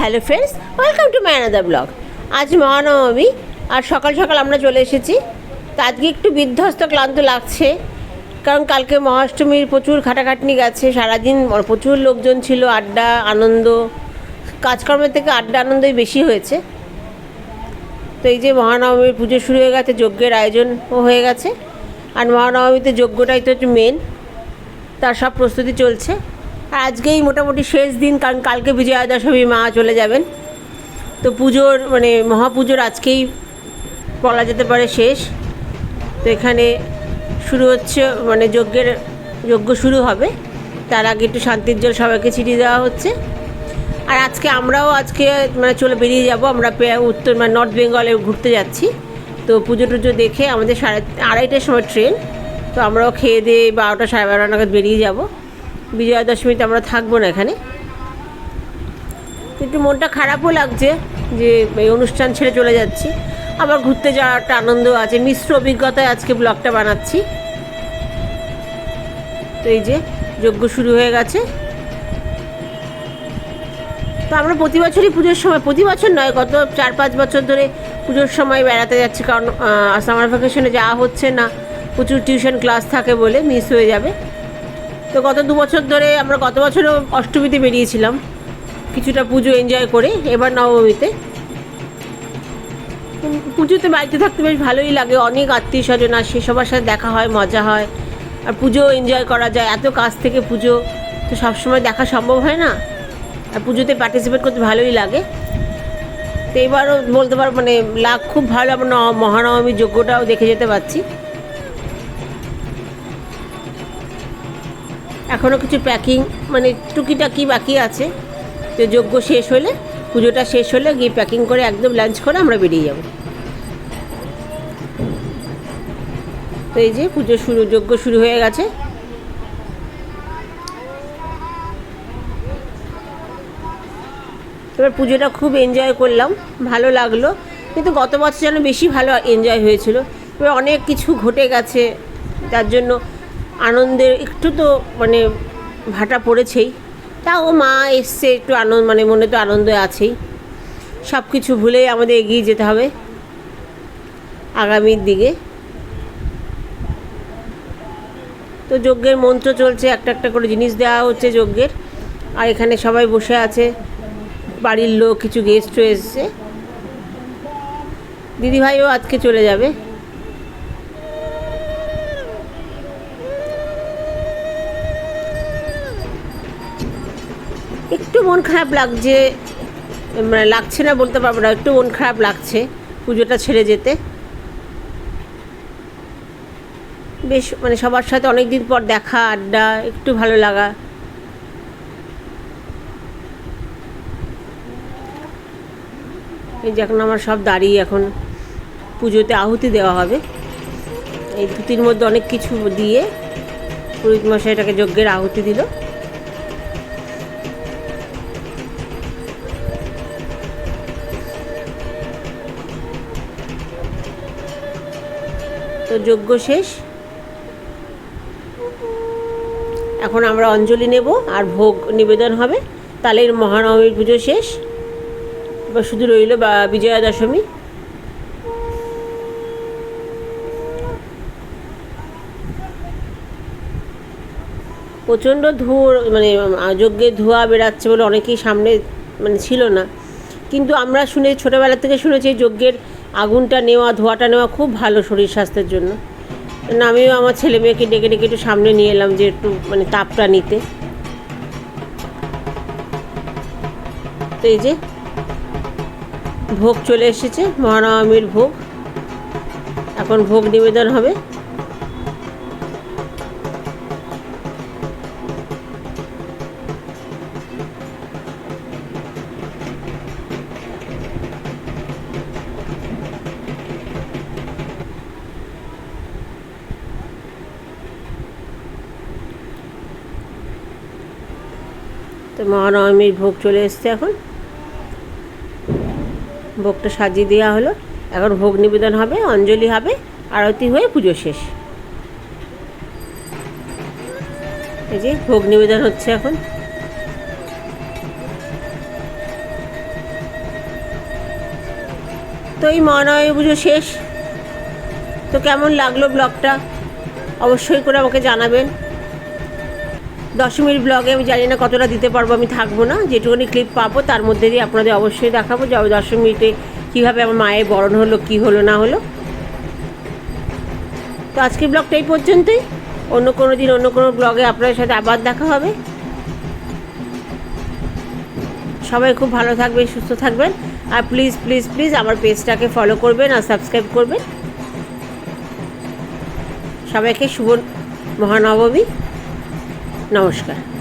Hello friends welcome to my another blog আজ মহানবমী, আর সকাল সকাল আমরা চলে এসেছি। তো আজকে একটু বিধ্বস্ত, ক্লান্ত লাগছে, কারণ কালকে মহাষ্টমীর প্রচুর খাটাখাটনি গেছে, সারাদিন প্রচুর লোকজন ছিল, আড্ডা, আনন্দ, কাজকর্মের থেকে আড্ডা, আনন্দই বেশি হয়েছে। তো এই যে মহানবমীর পুজো শুরু হয়ে গেছে, যজ্ঞের আয়োজনও হয়ে গেছে। আর মহানবমীতে যজ্ঞটাই তো মেন তার সব প্রস্তুতি চলছে। আর আজকেই মোটামুটি শেষ দিন, কারণ কালকে বিজয়া দশমী মা চলে যাবেন। তো পুজোর মানে মহাপুজোর আজকেই বলা যেতে পারে শেষ। তো এখানে শুরু হচ্ছে মানে যজ্ঞের, যজ্ঞ শুরু হবে। তার আগে একটু শান্তির জল সবাইকে ছিটিয়ে দেওয়া হচ্ছে। আর আজকে আমরাও আজকে মানে চলে বেরিয়ে যাব। আমরা উত্তর মানে নর্থ বেঙ্গলে ঘুরতে যাচ্ছি। তো পুজো টুজো দেখে আমাদের সাড়ে আড়াইটার সময় ট্রেন। তো আমরাও খেয়ে দিয়ে বারোটা, সাড়ে বারোটা নাগাদ বেরিয়ে যাব। বিজয়া দশমীতে আমরা থাকব না এখানে। একটু মনটা খারাপও লাগছে যে এই অনুষ্ঠান ছেড়ে চলে যাচ্ছি। আবার ঘুরতে যাওয়ার একটা আনন্দ আছে, মিশ্র অভিজ্ঞতায় আজকে ব্লগটা বানাচ্ছি। তো এই যে, যজ্ঞ শুরু হয়ে গেছে। তো আমরা প্রতি বছরই পুজোর সময়, প্রতি বছর নয়, গত চার পাঁচ বছর ধরে পুজোর সময় বেড়াতে যাচ্ছি, কারণ সামার ভ্যাকেশনে যাওয়া হচ্ছে না। প্রচুর টিউশন ক্লাস থাকে বলে মিস হয়ে যাবে। তো গত দু বছর ধরে আমরা গত বছরও অষ্টমীতে বেরিয়েছিলাম। কিছুটা পুজো এনজয় করে এবার নবমীতে। পুজোতে বাড়িতে থাকতে বেশ ভালোই লাগে, অনেক আত্মীয় স্বজন আসে, সবার সাথে দেখা হয়, মজা হয়, আর পুজো এনজয় করা যায়, এত কাছ থেকে পুজো, তো সবসময় দেখা সম্ভব হয় না? আর পুজোতে পার্টিসিপেট করতে ভালোই লাগে। তো এবারও বলতে পারো মানে লাগ, খুব ভালো আমরা মহানবমীর যজ্ঞটাও দেখে যেতে পারছি। এখনও কিছু প্যাকিং মানে টুকিটাকি বাকি আছে। তো যজ্ঞ শেষ হলে, পুজোটা শেষ হলে গিয়ে প্যাকিং করে একদম লাঞ্চ করে আমরা বেরিয়ে যাব। তো এই যে পুজো শুরু, যজ্ঞ শুরু হয়ে গেছে। এবার পুজোটা খুব এনজয় করলাম, ভালো লাগল। কিন্তু গত বছর যেন বেশি ভালো এনজয় হয়েছিল। এবার অনেক কিছু ঘটে গেছে, তার জন্য আনন্দের একটু তো মানে ভাটা পড়েছেই। তাও মা এসছে একটু আনন্দ মানে মনে তো আনন্দ আছেই। সব কিছু ভুলেই আমাদের এগিয়ে যেতে হবে আগামীর দিকে। তো যজ্ঞের মন্ত্র চলছে, একটা একটা করে জিনিস দেওয়া হচ্ছে যজ্ঞের। আর এখানে সবাই বসে আছে, বাড়ির লোক, কিছু গেস্টও এসছে। দিদিভাইও আজকে চলে যাবে। একটু মন খারাপ লাগছে মানে লাগছে না বলতে পারব না, একটু মন খারাপ লাগছে পুজোটা ছেড়ে যেতে। বেশ মানে সবার সাথে অনেক দিন পর দেখা, আড্ডা, একটু ভালো লাগা। এই যে এখন আমার সব দাঁড়িয়ে এখন পুজোতে আহুতি দেওয়া হবে। এই ধুতির মধ্যে অনেক কিছু দিয়ে পুরোহিত মশাই এটাকে যজ্ঞের আহুতি দিল। তো যজ্ঞ শেষ। এখন আমরা অঞ্জলি নেব আর ভোগ নিবেদন হবে। তালের মহানবমীর পুজো শেষ। এবার শুধু রইল বা বিজয়া দশমী প্রচণ্ড ধুয়ো মানে যজ্ঞের ধোঁয়া বেরাচ্ছে বলে অনেকেই সামনে মানে ছিল না। কিন্তু আমরা শুনে, ছোটোবেলা থেকে শুনেছি যজ্ঞের আগুনটা নেওয়া, ধোয়াটা নেওয়া খুব ভালো শরীর স্বাস্থ্যের জন্য। আমিও আমার ছেলে মেয়েকে ডেকে ডেকে একটু সামনে নিয়ে এলাম যে একটু মানে তাপটা নিতে। তো এই যে ভোগ চলে এসেছে মহানবমীর ভোগ। এখন ভোগ নিবেদন হবে। তো মহানবমীর ভোগ চলে এসছে এখন। ভোগটা সাজিয়ে দেওয়া হলো। এখন ভোগ নিবেদন হবে, অঞ্জলি হবে, আরতি হয়ে পুজো শেষ। এই যে ভোগ নিবেদন হচ্ছে এখন। তো এই মহানবমী পুজো শেষ। তো কেমন লাগল ব্লগটা? অবশ্যই করে আমাকে জানাবেন। দশমীর ব্লগে আমি জানি না কতটা দিতে পারব, আমি থাকব না। যেটুকুনি ক্লিপ পাবো, তার মধ্যে দিয়ে আপনাদের অবশ্যই দেখাবো যে দশমীতে কীভাবে আমার মায়ের বরণ হলো, কী হলো, না হলো। তো আজকের ব্লগটা এই পর্যন্তই। অন্য কোনো দিন, অন্য কোনো ব্লগে আপনাদের সাথে আবার দেখা হবে। সবাই খুব ভালো থাকবেন, সুস্থ থাকবেন। আর প্লিজ প্লিজ প্লিজ আমার পেজটাকে ফলো করবেন আর সাবস্ক্রাইব করবেন। সবাইকে শুভ মহানবমী। নমস্কার।